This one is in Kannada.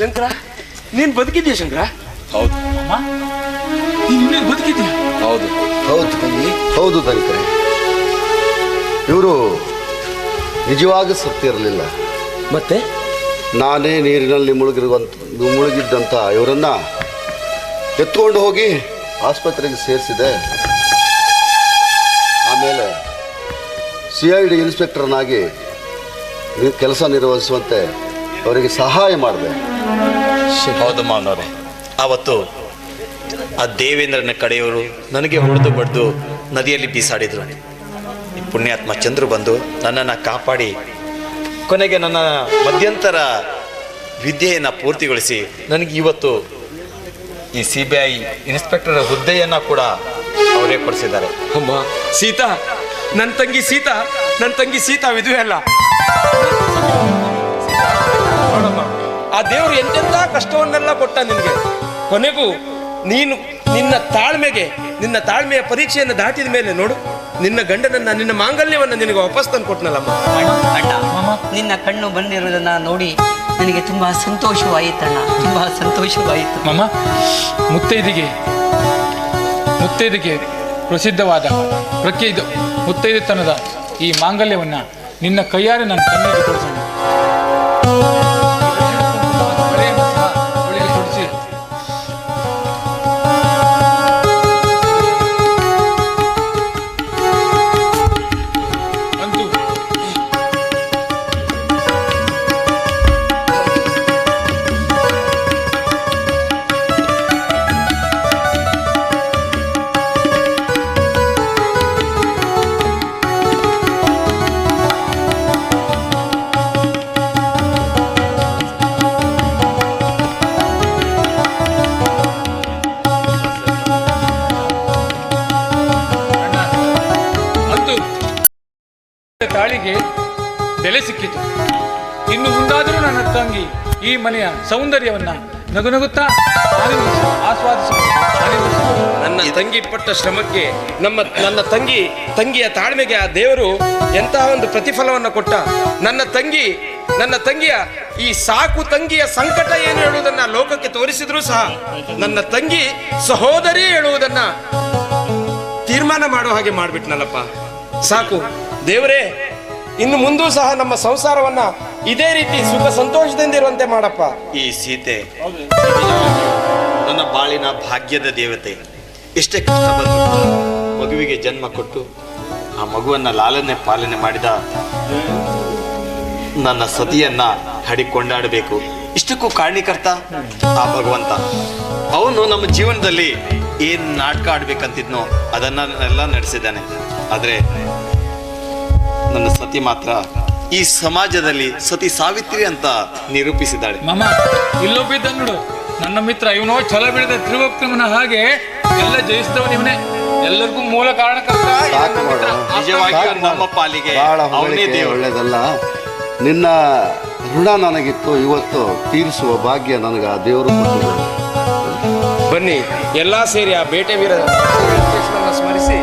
ಶಂಕರ? ನೀನ್ ಬದುಕಿದ್ಯಾ ಶಂಕರ? ಹೌದು. ನೀನ್ ಬದುಕಿದ್ಯಾ? ಹೌದು. ಹೌದು ತಂಗಿ. ಹೌದು ತಂಗಿ ಇವರು ನಿಜವಾಗಿ ಸತ್ತಿರಲಿಲ್ಲ. ಮತ್ತೆ? ನಾನೇ ನೀರಿನಲ್ಲಿ ಮುಳುಗಿರುವಂತ ಮುಳುಗಿದ್ದಂಥ ಇವರನ್ನ ಎತ್ಕೊಂಡು ಹೋಗಿ ಆಸ್ಪತ್ರೆಗೆ ಸೇರಿಸಿದೆ. ಆಮೇಲೆ ಸಿ ಐ ಡಿ ಇನ್ಸ್ಪೆಕ್ಟರ್ನಾಗಿ ಕೆಲಸ ನಿರ್ವಹಿಸುವಂತೆ ಅವರಿಗೆ ಸಹಾಯ ಮಾಡಿದೆ. ಹೌದು ಮಾವನವ್ರೆ. ಆವತ್ತು ಆ ದೇವೇಂದ್ರನ ಕಡೆಯವರು ನನಗೆ ಹೊಡೆದು ಬಡ್ದು ನದಿಯಲ್ಲಿ ಬೀಸಾಡಿದ್ರು. ಈ ಪುಣ್ಯಾತ್ಮ ಚಂದ್ರು ಬಂದು ನನ್ನನ್ನು ಕಾಪಾಡಿ, ಕೊನೆಗೆ ನನ್ನ ಮಧ್ಯಂತರ ವಿದ್ಯೆಯನ್ನು ಪೂರ್ತಿಗೊಳಿಸಿ ನನಗೆ ಇವತ್ತು ಈ ಸಿ ಬಿ ಐ ಇನ್ಸ್ಪೆಕ್ಟರ್ ಹುದ್ದೆಯನ್ನು ಕೂಡ ಅವರೇ ಕೊಡಿಸಿದ್ದಾರೆ. ಅಮ್ಮ, ಸೀತಾ ನನ್ನ ತಂಗಿ ಸೀತಾ ನನ್ನ ತಂಗಿ ಸೀತಾ ವಿಧುವೆ ಅಲ್ಲ. ದೇವರು ಎಂತೆಂಥ ಕಷ್ಟವನ್ನೆಲ್ಲ ಕೊಟ್ಟ ನಿನಗೆ ಕೊನೆಗೂ ನೀನು ನಿನ್ನ ತಾಳ್ಮೆಗೆ ನಿನ್ನ ತಾಳ್ಮೆಯ ಪರೀಕ್ಷೆಯನ್ನು ದಾಟಿದ ಮೇಲೆ ನೋಡು ನಿನ್ನ ಗಂಡನನ್ನ ನಿನ್ನ ಮಾಂಗಲ್ಯವನ್ನ ನಿನಗೆ ವಾಪಸ್ ತಂದು ಕೊಟ್ನಲ್ಲಮ್ಮ. ಅಣ್ಣ ನಿನ್ನ ಕಣ್ಣು ಬಂದಿರೋದನ್ನ ನೋಡಿ ನನಗೆ ತುಂಬಾ ಸಂತೋಷವಾಯಿತಣ್ಣ ತುಂಬಾ ಸಂತೋಷವಾಯಿತು. ಮಮ್ಮ ಮುತ್ತೈದಿಗೆ ಮುತ್ತೈದಿಗೆ ಪ್ರಸಿದ್ಧವಾದ ಪ್ರಖ್ಯಾತ ಮುತ್ತೈದತನದ ಈ ಮಾಂಗಲ್ಯವನ್ನ ನಿನ್ನ ಕೈಯಾರೆ ನನ್ನ ಕಣ್ಣಿಗೆ ಕೊಡಿಸೋಣ. ತಾಳಿಗೆ ಬೆಲೆ ಸಿಕ್ಕಿತು. ಇನ್ನು ಮುಂದಾದರೂ ನನ್ನ ತಂಗಿ ಈ ಮನೆಯ ಸೌಂದರ್ಯವನ್ನ ನಗುನಗುತ್ತಾ ನಗುತ್ತಾ ನನ್ನ ತಂಗಿ ಪಟ್ಟ ಶ್ರಮಕ್ಕೆ ನಮ್ಮ, ನನ್ನ ತಂಗಿ, ತಂಗಿಯ ತಾಳ್ಮೆಗೆ ಆ ದೇವರು ಎಂತಹ ಒಂದು ಪ್ರತಿಫಲವನ್ನು ಕೊಟ್ಟ. ನನ್ನ ತಂಗಿ, ನನ್ನ ತಂಗಿಯ ಈ ಸಾಕು ತಂಗಿಯ ಸಂಕಟ ಏನು ಹೇಳುವುದನ್ನ ಲೋಕಕ್ಕೆ ತೋರಿಸಿದ್ರು ಸಹ ನನ್ನ ತಂಗಿ ಸಹೋದರಿ ಹೇಳುವುದನ್ನ ತೀರ್ಮಾನ ಮಾಡೋ ಹಾಗೆ ಮಾಡ್ಬಿಟ್ನಲ್ಲಪ್ಪ. ಸಾಕು. ದೇವರೇ, ಇನ್ನು ಮುಂದೂ ಸಹ ನಮ್ಮ ಸಂಸಾರವನ್ನ ಇದೇ ರೀತಿ ಸುಖ ಸಂತೋಷದಿಂದ ಇರುವಂತೆ ಮಾಡಪ್ಪ. ಈ ಸೀತೆ, ನನ್ನ ಬಾಳಿನ ಭಾಗ್ಯದ ದೇವತೆ, ಎಷ್ಟೇ ಕಷ್ಟ ಮಗುವಿಗೆ ಜನ್ಮ ಕೊಟ್ಟು ಆ ಮಗುವನ್ನ ಲಾಲನೆ ಪಾಲನೆ ಮಾಡಿದ ನನ್ನ ಸತಿಯನ್ನ ಹಡಿ ಕೊಂಡಾಡಬೇಕು. ಇಷ್ಟಕ್ಕೂ ಕಾರಣೀಕರ್ತ ಆ ಭಗವಂತ. ಅವನು ನಮ್ಮ ಜೀವನದಲ್ಲಿ ಏನ್ ನಾಟಕ ಆಡ್ಬೇಕಂತಿದ್ನೋ ಅದನ್ನೆಲ್ಲ ನಡೆಸಿದ್ದಾನೆ. ಆದ್ರೆ ಸತಿ ಮಾತ್ರ ಈ ಸಮಾಜದಲ್ಲಿ ಸತಿ ಸಾವಿತ್ರಿ ಅಂತ ನಿರೂಪಿಸಿದ್ದಾಳೆ. ಮಾಮ ಇಲ್ಲೊಬ್ಬಿದ್ದ ನೋಡು. ನನ್ನ ಮಿತ್ರ ಇವನು ಛಲ ಬಿಡದೆ ತ್ರಿವಕ್ರಮನ ಹಾಗೆ ಎಲ್ಲ ಜಯಿಸಿದವನು ಇವನೇ. ಎಲ್ಲರಿಗೂ ಮೂಲ ಕಾರಣಕರ್ತ ಸಾಕು ಸಾಕು ನಮ್ಮ ಮಾಡು. ಪಾಲಿಗೆ ಬಹಳ ಅವನೇ ಹೊಗಳಿಕೆ ದೇವರು. ಒಳ್ಳೇದಲ್ಲ. ನಿನ್ನ ಋಣ ನನಗಿತ್ತು ಇವತ್ತು ತೀರಿಸುವ ಭಾಗ್ಯ ನನಗೆ ಆ ದೇವರು ಕೊಟ್ಟಿದ್ದಾನೆ ಬನ್ನಿ ಎಲ್ಲಾ ಸೇರಿ ಆ ಬೇಟೆ ವೀರ ಸ್ಮರಿಸಿ.